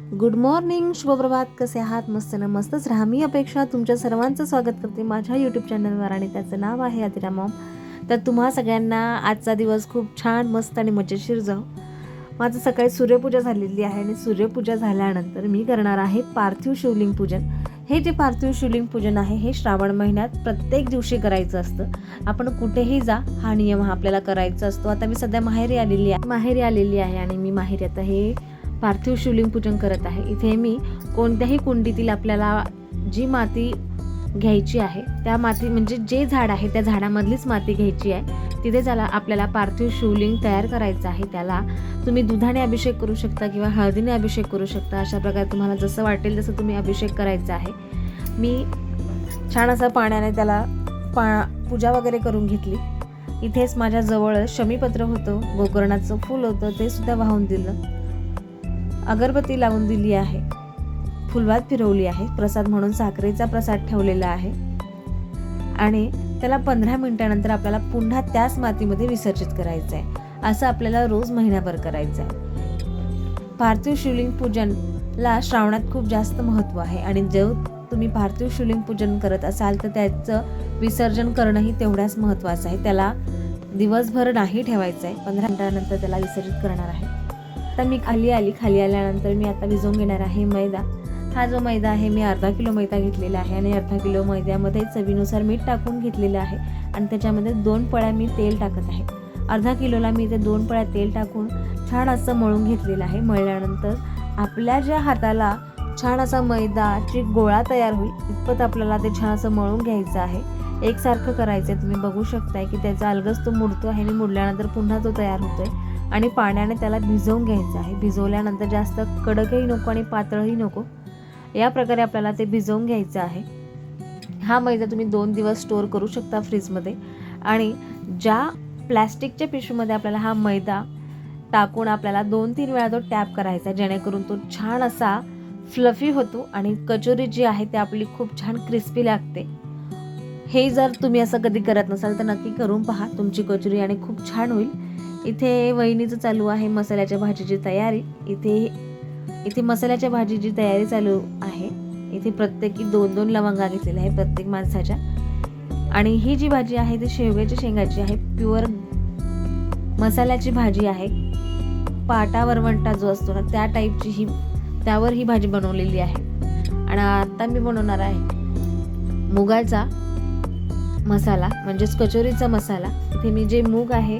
Good morning शुभप्रभात. कसे आहात? मस्त ना मस्तच राहा. मी अपेक्षा तुमच्या सर्वांचं स्वागत करते माझ्या यूट्यूब चॅनलवर आणि त्याचं नाव आहे अतिरा मॉम. तर तुम्हा सगळ्यांना आजचा दिवस खूप छान मस्त आणि मजेशीर जाऊ माझं सकाळी सूर्यपूजा झालेली आहे आणि सूर्यपूजा झाल्यानंतर मी करणार आहे पार्थिव शिवलिंग पूजन. हे जे पार्थिव शिवलिंग पूजन आहे हे श्रावण महिन्यात प्रत्येक दिवशी करायचं असतं. आपण कुठेही जा हा नियम हा आपल्याला करायचा असतो. आता मी सध्या माहेरी आलेली आहे. माहेरी आलेली आहे आणि मी माहेरी आता हे पार्थिव शिवलिंग पूजन करत आहे. इथे मी कोणत्याही कुंडीतील आपल्याला जी माती घ्यायची आहे त्या माती म्हणजे जे झाड आहे त्या झाडामधलीच माती घ्यायची आहे. तिथे ज्याला आपल्याला पार्थिव शिवलिंग तयार करायचं आहे. त्याला तुम्ही दुधाने अभिषेक करू शकता किंवा हळदीने अभिषेक करू शकता. अशा प्रकारे तुम्हाला जसं वाटेल तसं तुम्ही अभिषेक करायचा आहे. मी छान असं पाण्याने त्याला पा पूजा वगैरे करून घेतली. इथेच माझ्याजवळ शमीपत्र होतं. गोकर्णाचं फूल होतं. ते सुद्धा वाहून दिलं. अगरबत्ती लावून दिली आहे. फुलवात फिरवली आहे. प्रसाद म्हणून साखरेचा प्रसाद ठेवलेला आहे. आणि त्याला पंधरा मिनिटानंतर आपल्याला पुन्हा त्याच मातीमध्ये विसर्जित करायचं आहे. असं आपल्याला रोज महिनाभर करायचं आहे. पार्थिव शिवलिंग पूजनला श्रावणात खूप जास्त महत्त्व आहे. आणि जो तुम्ही पार्थिव शिवलिंग पूजन करत असाल तर त्याचं विसर्जन करणंही तेवढ्याच महत्त्वाचं आहे. त्याला दिवसभर नाही ठेवायचं आहे. पंधरा मिनिटानंतर त्याला विसर्जित करणार आहे. आता मी खाली आली खाली आल्यानंतर मी आता भिजवून घेणार आहे मैदा. हा जो मैदा आहे मी अर्धा किलो मैदा घेतलेला आहे आणि अर्धा किलो मैद्यामध्ये चवीनुसार मीठ टाकून घेतलेलं आहे आणि त्याच्यामध्ये दोन पळ्या मी तेल टाकत आहे. अर्धा किलोला मी ते दोन पळ्या तेल टाकून छान असं मळून घेतलेलं आहे. मळल्यानंतर आपल्या ज्या हाताला छान असा मैदाची गोळा तयार होईल इतपत आपल्याला ते छान असं मळून घ्यायचं आहे. एकसारखं करायचं आहे तुम्ही बघू शकताय की त्याचा अलगच तो मुडतो आहे आणि मुडल्यानंतर पुन्हा तो तयार होतोय. आणि पाण्याने त्याला भिजवून घ्यायचं आहे. भिजवल्यानंतर जास्त कडकही नको आणि पातळही नको. या प्रकारे आपल्याला ते भिजवून घ्यायचं आहे. हा मैदा तुम्ही दोन दिवस स्टोअर करू शकता फ्रीजमध्ये. आणि ज्या प्लॅस्टिकच्या पिशवीमध्ये आपल्याला हा मैदा टाकून आपल्याला दोन तीन वेळा तो टॅप करायचा जेणेकरून तो छान असा फ्लफी होतो आणि कचोरी जी आहे ती आपली खूप छान क्रिस्पी लागते. हे जर तुम्ही असं कधी करत नसाल तर नक्की करून पहा. तुमची कचोरी आणि खूप छान होईल. इथे वहिनीचं चालू आहे मसाल्याच्या भाजीची तयारी. इथे इथे मसाल्याच्या भाजीची तयारी चालू आहे. इथे प्रत्येकी दोन दोन लवंगा घेतलेल्या आहे प्रत्येक माणसाच्या. आणि ही जी भाजी आहे ती शेवग्याच्या शेंगाची आहे. प्युअर मसाल्याची भाजी आहे. पाटा वरवंटा जो असतो ना त्या टाईपची ही त्यावर ही भाजी बनवलेली आहे. आणि आता मी बनवणार आहे मुगाचा मसाला म्हणजेच कचोरीचा मसाला. इथे मी जे मूग आहे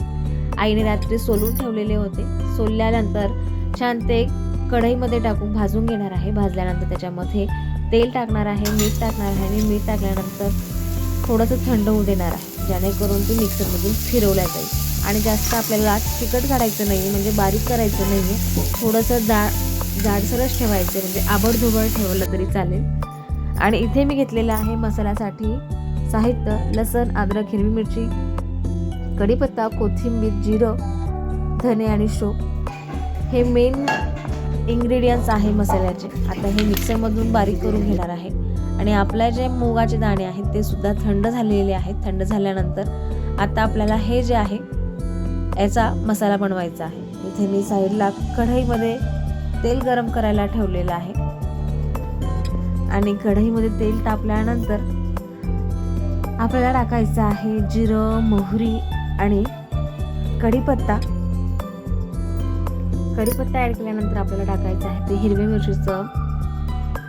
आईने रात्री सोलून ठेवलेले होते. सोलल्यानंतर छान ते कढईमध्ये टाकून भाजून घेणार आहे. भाजल्यानंतर त्याच्यामध्ये तेल टाकणार आहे मीठ टाकणार आहे आणि मीठ टाकल्यानंतर थोडंसं थंड होऊ देणार आहे जेणेकरून ते मिक्सरमधून फिरवल्या जाईल. आणि जास्त आपल्याला चिकट काढायचं नाही आहे म्हणजे बारीक करायचं नाही आहे थोडंसं जा जाडसरच ठेवायचं आहे म्हणजे आबडधुबड ठेवलं तरी चालेल. आणि इथे मी घेतलेलं आहे मसाल्यासाठी साहित्य लसण अद्रक हिरवी मिरची कढीपत्ता कोथिंबीर जिरं धने आणि शो. हे मेन इंग्रेडियंट्स आहे मसाल्याचे. आता हे मिक्सरमधून बारीक करून घेणार आहे. आणि आपल्या जे मुगाचे दाणे आहेत ते सुद्धा थंड झालेले आहेत. थंड झाल्यानंतर आता आपल्याला हे जे आहे याचा मसाला बनवायचा आहे. इथे मी साईडला कढईमध्ये तेल गरम करायला ठेवलेलं आहे. आणि कढईमध्ये तेल तापल्यानंतर आपल्याला टाकायचं आहे जिरं मोहरी आणि कढीपत्ता. कढीपत्ता ॲड केल्यानंतर आपल्याला टाकायचं आहे ते हिरव्या मिरचीचं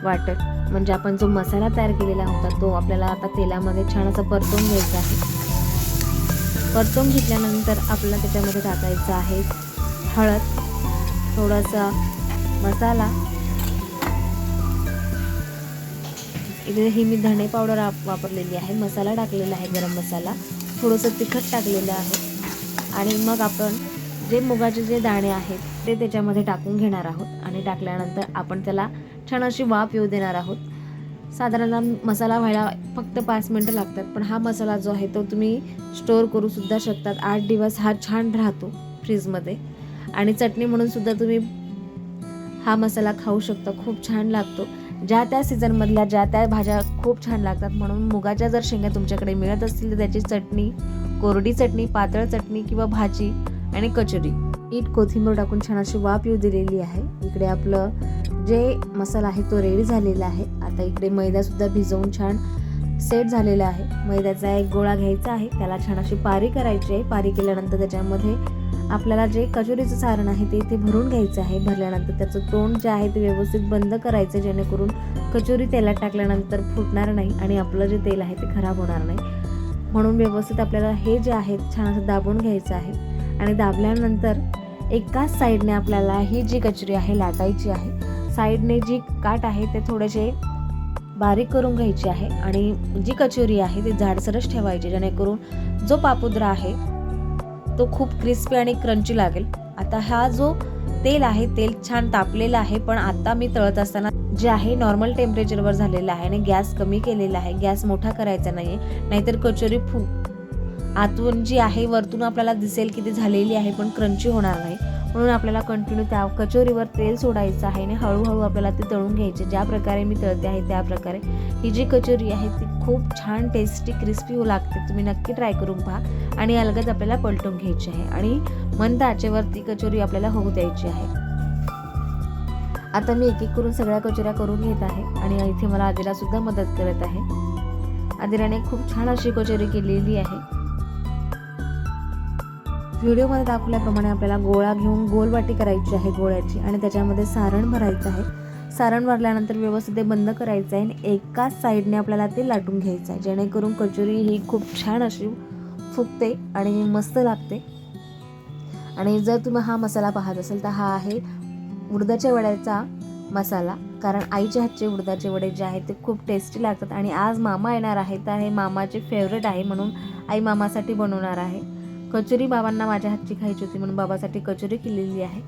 वाटण. म्हणजे आपण जो मसाला तयार केलेला होता तो आपल्याला आता तेलामध्ये छान असा परतून घ्यायचा आहे. परतून घेतल्यानंतर आपल्याला त्याच्यामध्ये टाकायचं आहे हळद. थोडासा मसाला. इथे ही मी धणे पावडर वापरलेली आहे. मसाला टाकलेला आहे गरम मसाला. थोडंसं तिखट टाकलेलं आहे. आणि मग आपण जे मुगाचे जे दाणे आहेत ते त्याच्यामध्ये टाकून घेणार आहोत. आणि टाकल्यानंतर आपण त्याला छान अशी वाफ येऊ देणार आहोत. साधारण मसाला व्हायला फक्त पाच मिनटं लागतात पण हा मसाला जो आहे तो तुम्ही स्टोअर करू सुद्धा शकतात. आठ दिवस हा छान राहतो फ्रीजमध्ये. आणि चटणी म्हणून सुद्धा तुम्ही हा मसाला खाऊ शकता. खूप छान लागतो. ज्या त्या सीझनमधल्या ज्या त्या भाज्या खूप छान लागतात म्हणून मुगाच्या जर शेंगा तुमच्याकडे मिळत असतील तर त्याची चटणी कोरडी चटणी पातळ चटणी किंवा भाजी आणि कचोरी. ईट कोथिंबीर टाकून छान अशी वाफ येऊ दिलेली आहे. इकडे आपलं जे मसाला आहे तो रेडी झालेला आहे. आता इकडे मैदासुद्धा भिजवून छान सेट झालेला आहे. मैद्याचा एक गोळा घ्यायचा आहे. त्याला छान अशी पारी करायची आहे. पारी केल्यानंतर त्याच्यामध्ये आपल्याला जे कचोरीचं सारण आहे ते इथे भरून घ्यायचं आहे. भरल्यानंतर त्याचं तोंड जे आहे ते व्यवस्थित बंद करायचं जेणेकरून कचोरी तेलात टाकल्यानंतर फुटणार नाही आणि आपलं जे तेल आहे ते खराब होणार नाही. म्हणून व्यवस्थित आपल्याला हे जे आहे छान असं दाबून घ्यायचं आहे आणि दाबल्यानंतर एकाच साईडने आपल्याला ही जी कचोरी आहे लाटायची आहे. साईडने जी काट आहे ते थोडेसे बारीक करून घ्यायची आहे आणि जी कचोरी आहे ती जाडसरच ठेवायची जेणेकरून जो पापुद्रा आहे तो खूप क्रिस्पी आणि क्रंची लागेल. आता हा जो तेल आहे तेल छान तापलेलं आहे पण आता मी तळत असताना जे आहे नॉर्मल टेम्परेचरवर झालेलं आहे आणि गॅस कमी केलेला आहे. गॅस मोठा करायचा नाही आहे नाहीतर कचोरी फू आतून जी आहे वरतून आपल्याला दिसेल की ती झालेली आहे पण क्रंची होणार नाही. म्हणून आपल्याला कंटिन्यू त्या कचोरीवर तेल सोडायचं आहे आणि हळूहळू आपल्याला ते तळून घ्यायचे. ज्या प्रकारे मी तळते आहे त्या प्रकारे. ही जी कचोरी आहे ती खूप छान टेस्टी क्रिस्पी होऊ लागते. तुम्ही नक्की ट्राय करून पहा आणि अलगद आपल्याला पलटून घ्यायची आहे आणि मंद आचेवरती कचोरी आपल्याला होऊ द्यायची आहे. आता मी एक एक करून सगळ्या कचोऱ्या करून घेत आहे आणि इथे मला आदिला सुद्धा मदत करत आहे. आदिराने खूप छान अशी कचोरी केलेली आहे. व्हिडिओमध्ये दाखवल्याप्रमाणे आपल्याला गोळा घेऊन गोलवाटी करायची आहे गोळ्याची आणि त्याच्यामध्ये सारण भरायचं आहे. सारण भरल्यानंतर व्यवस्थित ते बंद करायचं आहे आणि एकाच साईडने आपल्याला ते लाटून घ्यायचं आहे. जेणेकरून कचोरी ही खूप छान अशी फुगते आणि मस्त लागते. आणि जर तुम्ही हा मसाला पाहत असेल तर हा आहे उडदाच्या वड्याचा मसाला. कारण आईच्या हातचे उडदाचे वडे जे आहेत ते खूप टेस्टी लागतात. आणि आज मामा येणार आहे तर हे मामाचे फेवरेट आहे म्हणून आई मामासाठी बनवणार आहे. कचोरी बाबांना माझ्या हातची खायची होती म्हणून बाबासाठी कचोरी केलेली आहे.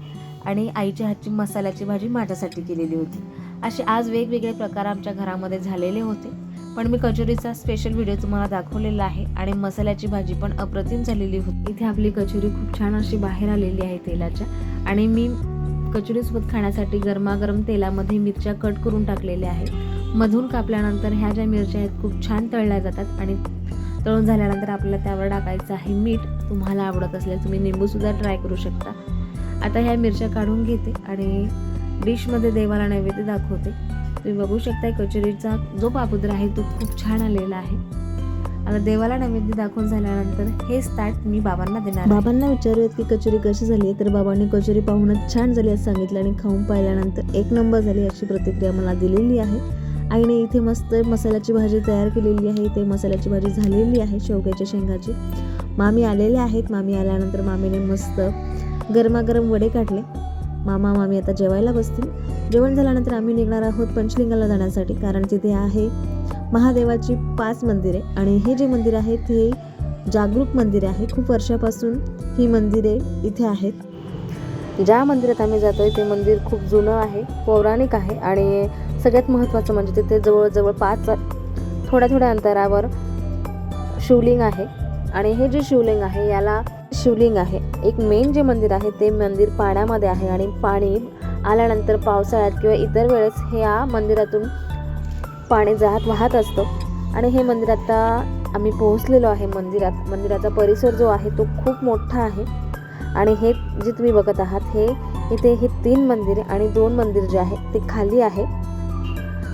आणि आईच्या हातची मसाल्याची भाजी माझ्यासाठी केलेली होती. असे आज वेगवेगळे प्रकार आमच्या घरामध्ये झालेले होते. पण मी कचोरीचा स्पेशल व्हिडिओ तुम्हाला दाखवलेला आहे आणि मसाल्याची भाजी पण अप्रतिम झालेली होती. इथे आपली कचोरी खूप छान अशी बाहेर आलेली आहे तेलाच्या. आणि मी कचोरीसोबत खाण्यासाठी गरमागरम तेलामध्ये मिरच्या कट करून टाकलेल्या आहेत. मधून कापल्यानंतर ह्या ज्या मिरच्या आहेत खूप छान तळल्या जातात आणि तळून झाल्यानंतर आपल्याला त्यावर टाकायचं आहे मीठ. तुम्हाला आवडत असल्यास तुम्ही निंबूसुद्धा ट्राय करू शकता. आता ह्या मिरच्या काढून घेते आणि डिशमध्ये देवाला नैवेद्य दाखवते. तुम्ही बघू शकता कचोरीचा जो पापुद्र आहे तो खूप छान आलेला आहे. आता देवाला नैवेद्य दाखवून झाल्यानंतर हे ताट मी बाबांना देणार बाबांना विचारूयात की कचोरी कशी झाली तर बाबांनी कचोरी पाहूनच छान झाली असं सांगितलं आणि खाऊन पाहिल्यानंतर एक नंबर झाली अशी प्रतिक्रिया मला दिलेली आहे. आईने इथे मस्त मसाल्याची भाजी तयार केलेली आहे. ते मसाल्याची भाजी झालेली आहे शेवग्याच्या शेंगाची. मामी आलेले आहेत. मामी आल्यानंतर मामीने मस्त गरमागरम वडे काढले. मामा मामी आता जेवायला बसतील. जेवण झाल्यानंतर आम्ही निघणार आहोत पंचलिंगाला जाण्यासाठी कारण तिथे आहे महादेवाची पाच मंदिरे आणि हे जे मंदिर आहे ते जागरूक मंदिर आहे. खूप वर्षापासून ही मंदिरे इथे आहेत. ज्या मंदिरात आम्ही जातोय ते मंदिर खूप जुनं आहे पौराणिक आहे आणि सगळ्यात महत्त्वाचं म्हणजे तिथे जवळजवळ पाच थोड्या थोड्या अंतरावर शिवलिंग आहे. आणि हे जे शिवलिंग आहे याला शिवलिंग आहे. एक मेन जे मंदिर आहे ते मंदिर पाण्यामध्ये आहे. आणि पाणी आल्यानंतर पावसाळ्यात किंवा इतर वेळेस हे या मंदिरातून पाणी जात वाहत असतं. आणि हे मंदिर आता आम्ही पोहोचलेलो आहे मंदिरात. मंदिराचा परिसर जो आहे तो खूप मोठा आहे. आणि हे जे तुम्ही बघत आहात हे इथे हे तीन मंदिरे आणि दोन मंदिर जे आहे ते खाली आहे.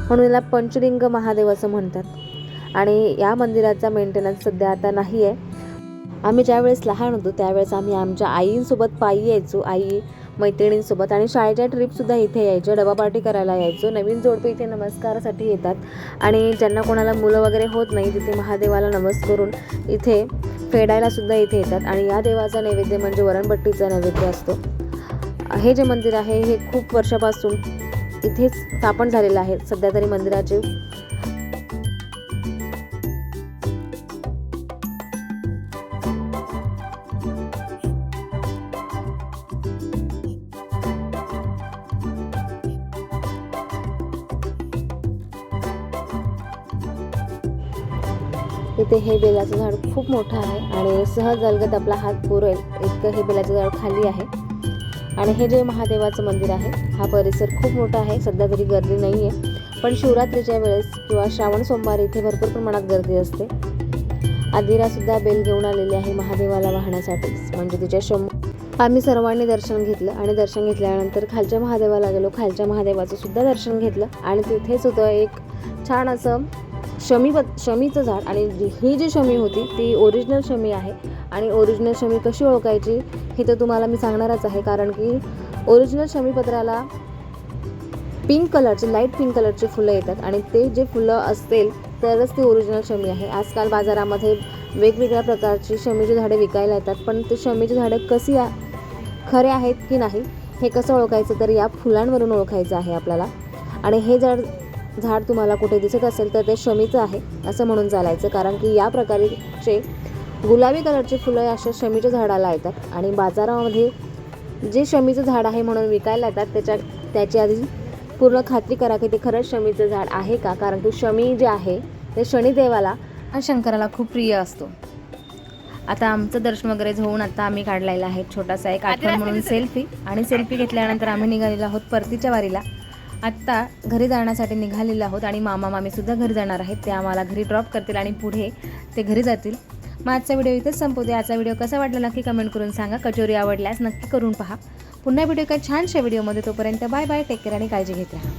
म्हणून याला पंचलिंग महादेव असं म्हणतात. आणि या मंदिराचा मेंटेनन्स सध्या आता नाही आहे. आम्ही ज्यावेळेस लहान होतो त्यावेळेस आम्ही आमच्या आईंसोबत पायी यायचो. आई मैत्रिणींसोबत आणि शाळेच्या ट्रिपसुद्धा इथे यायचो डबा पार्टी करायला यायचो. नवीन जोडपे इथे नमस्कारासाठी येतात. आणि ज्यांना कोणाला मुलं वगैरे होत नाही तिथे महादेवाला नमस करून इथे फेडायला सुद्धा इथे येतात. आणि या देवाचा नैवेद्य म्हणजे वरणपट्टीचा नैवेद्य असतो. हे जे मंदिर आहे हे खूप वर्षापासून इथेच स्थापन झालेलं आहे. सध्या तरी मंदिराचे इथे हे बेलाचं झाड खूप मोठं आहे आणि सहज अलगद आपला हात पुरेल. इतकं हे बेलाचं झाड खाली आहे. आणि हे जे महादेवाचं मंदिर आहे हा परिसर खूप मोठा आहे. सध्या तरी गर्दी नाही आहे पण शिवरात्रीच्या वेळेस किंवा श्रावण सोमवारी इथे भरपूर प्रमाणात गर्दी असते. आदिरासुद्धा बेल घेऊन आलेली आहे महादेवाला वाहण्यासाठी. म्हणजे तिच्या शम आम्ही सर्वांनी दर्शन घेतलं आणि दर्शन घेतल्यानंतर खालच्या महादेवाला गेलो. खालच्या महादेवाचं सुद्धा दर्शन घेतलं आणि तिथेच होतं एक छान असं शमी शमीचं झाड. आणि ही जी शमी होती ती ओरिजिनल शमी आहे. आणि ओरिजिनल शमी कशी ओळखायची? हे तर तुम्हाला मी सांगणारच आहे कारण की ओरिजिनल शमीपत्राला पिंक कलरचे लाइट पिंक कलरचे फुलं येतात आणि ते जे फुलं असतील तरच ती ओरिजिनल शमी आहे. आजकाल बाजारामध्ये वेगवेगळ्या प्रकारची शमीची झाडे विकायला येतात पण ते शमीची झाडं कशी खरे आहेत की नाही हे कसं ओळखायचं तर या फुलांवरून ओळखायचं आहे आपल्याला. आणि हे झाड झाड तुम्हाला कुठे दिसत असेल तर ते शमीचं आहे असं म्हणून चालायचं कारण की या प्रकारचे गुलाबी कलरचे फुलं अशा शमीच्या झाडाला येतात आणि बाजारामध्ये जे शमीचं झाड आहे म्हणून विकायला येतात त्याच्या त्याची आधी पूर्ण खात्री करा की ते खरंच शमीचं झाड आहे का? कारण की शमी जे आहे ते शनिदेवाला आणि शंकराला खूप प्रिय असतो. आता आमचं दर्शन वगैरे होऊन आता आम्ही काढलेला आहे छोटासा एक आठवण म्हणून सेल्फी आणि सेल्फी घेतल्यानंतर आम्ही निघालेलो आहोत परतीच्या वारीला. आत्ता घरी जाण्यासाठी निघालेलो आहोत आणि मामा मामी सुद्धा घरी जाणार आहेत. ते आम्हाला घरी ड्रॉप करतील आणि पुढे ते घरी जातील. मग आजचा व्हिडिओ इथेच संपवते. आजचा व्हिडिओ कसा वाटला नक्की कमेंट करून सांगा. कचोरी आवडल्यास नक्की करून पहा. पुन्हा व्हिडिओ एका छानशा व्हिडिओमध्ये तोपर्यंत बाय बाय टेक केअर आणि काळजी घेत राहा.